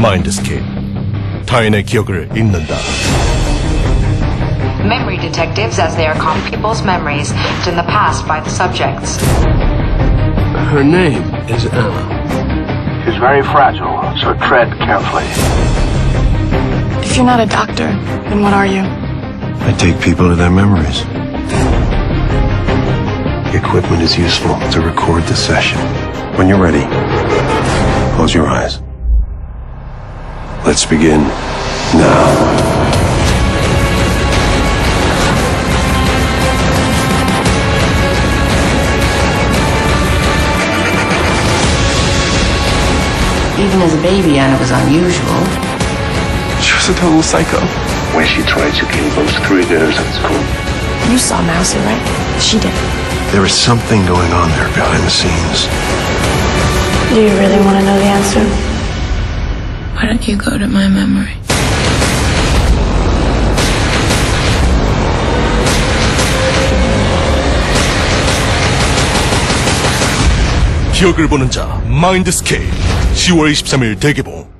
마인드스케ip. 타인의 기억을 읽는다. Memory detectives, as they are called, people's memories in the past by the subjects. Her name is Anna. She's very fragile, so tread carefully. If you're not a doctor, then what are you? I take people to their memories. The equipment is useful to record the session. When you're ready, close your eyes. Let's begin now. Even as a baby, Anna was unusual. She was a total psycho. When she tried to kill those three girls at school. You saw Mousy, right? She did. There is something going on there behind the scenes. Do you really want to know the answer? Don't you go to my memory? 기억을 보는 자 마인드스케ip. 10월 23일 대개봉.